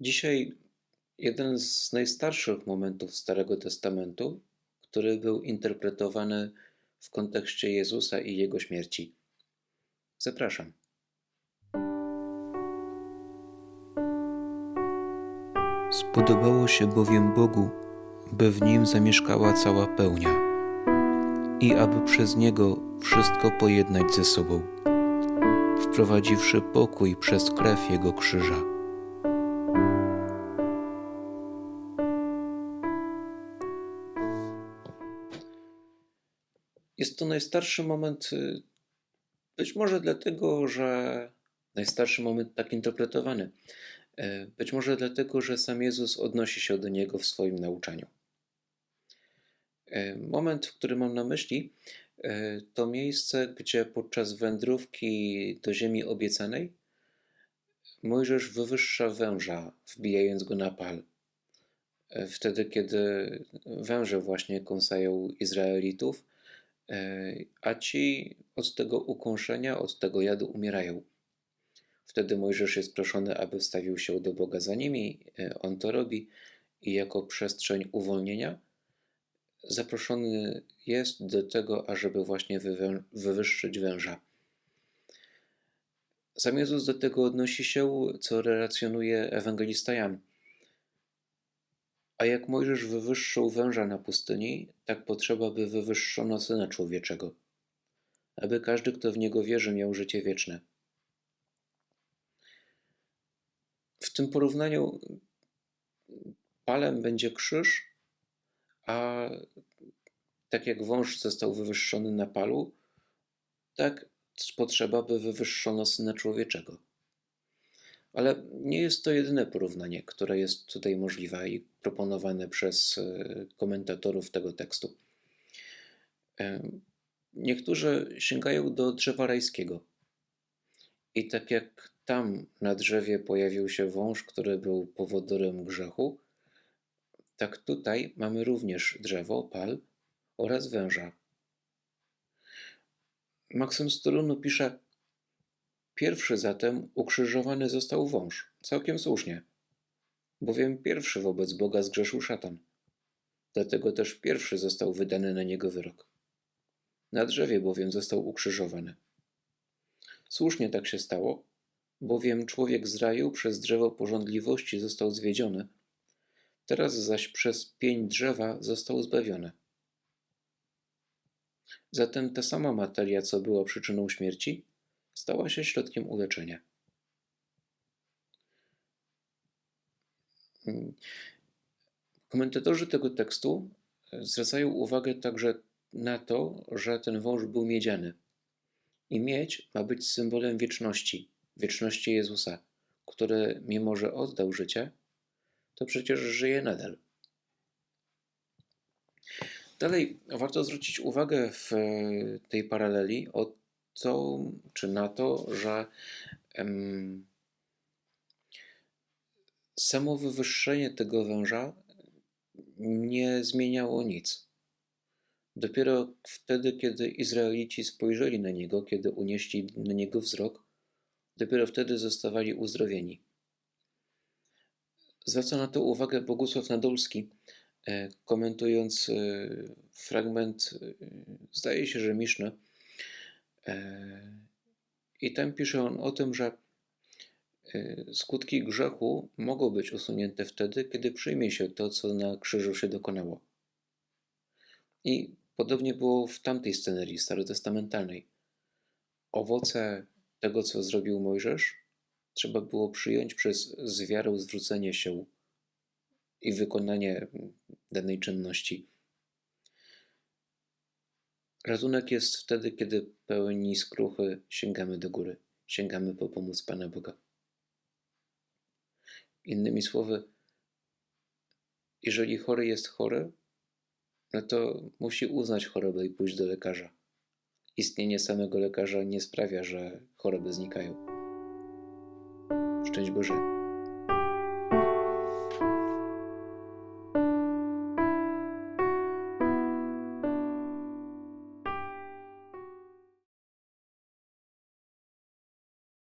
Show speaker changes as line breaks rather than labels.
Dzisiaj jeden z najstarszych momentów Starego Testamentu, który był interpretowany w kontekście Jezusa i Jego śmierci. Zapraszam. Spodobało się bowiem Bogu, by w nim zamieszkała cała pełnia i aby przez niego wszystko pojednać ze sobą, wprowadziwszy pokój przez krew jego krzyża. Jest to najstarszy moment, y, być może dlatego, że najstarszy moment tak interpretowany. y, Być może dlatego, że sam Jezus odnosi się do niego w swoim nauczaniu. Y, Moment, który mam na myśli, to miejsce, gdzie podczas wędrówki do ziemi obiecanej Mojżesz wywyższa węża, wbijając go na pal. Wtedy, kiedy węże właśnie kąsają Izraelitów, a ci od tego ukąszenia, od tego jadu umierają. Wtedy Mojżesz jest proszony, aby wstawił się do Boga za nimi. y, On to robi i jako przestrzeń uwolnienia zaproszony jest do tego, ażeby właśnie wywę- wywyższyć węża. Sam Jezus do tego odnosi się, co relacjonuje ewangelista Jan. A jak Mojżesz wywyższył węża na pustyni, tak potrzeba, by wywyższono Syna Człowieczego, aby każdy, kto w Niego wierzy, miał życie wieczne. W tym porównaniu palem będzie krzyż, a tak jak wąż został wywyższony na palu, tak potrzeba, by wywyższono Syna Człowieczego. Ale nie jest to jedyne porównanie, które jest tutaj możliwe i proponowane przez e, komentatorów tego tekstu. E, Niektórzy sięgają do drzewa rajskiego. I tak jak tam na drzewie pojawił się wąż, który był powodorem grzechu, tak tutaj mamy również drzewo, pal oraz węża. Maksym z Torunu pisze: Pierwszy zatem ukrzyżowany został wąż, całkiem słusznie, bowiem pierwszy wobec Boga zgrzeszył szatan. Dlatego też pierwszy został wydany na niego wyrok. Na drzewie bowiem został ukrzyżowany. Słusznie tak się stało, bowiem człowiek z raju przez drzewo porządliwości został zwiedziony, teraz zaś przez pień drzewa został zbawiony. Zatem ta sama materia, co była przyczyną śmierci, stała się środkiem uleczenia. Komentatorzy tego tekstu e, zwracają uwagę także na to, że ten wąż był miedziany. I miedź ma być symbolem wieczności, wieczności Jezusa, który, mimo że oddał życie, to przecież żyje nadal. Dalej warto zwrócić uwagę w e, tej paraleli o to, czy na to, że em, samo wywyższenie tego węża nie zmieniało nic. Dopiero wtedy, kiedy Izraelici spojrzeli na niego, kiedy unieśli na niego wzrok, dopiero wtedy zostawali uzdrowieni. Zwraca na to uwagę Bogusław Nadolski, e, komentując e, fragment, e, zdaje się, że Miszny. I tam pisze on o tym, że skutki grzechu mogą być usunięte wtedy, kiedy przyjmie się to, co na krzyżu się dokonało. I podobnie było w tamtej scenerii starotestamentalnej. Owoce tego, co zrobił Mojżesz, trzeba było przyjąć przez z wiarą zwrócenie się i wykonanie danej czynności. Ratunek jest wtedy, kiedy pełni skruchy sięgamy do góry, sięgamy po pomoc Pana Boga. Innymi słowy, jeżeli chory jest chory, no to musi uznać chorobę i pójść do lekarza. Istnienie samego lekarza nie sprawia, że choroby znikają. Szczęść Boże.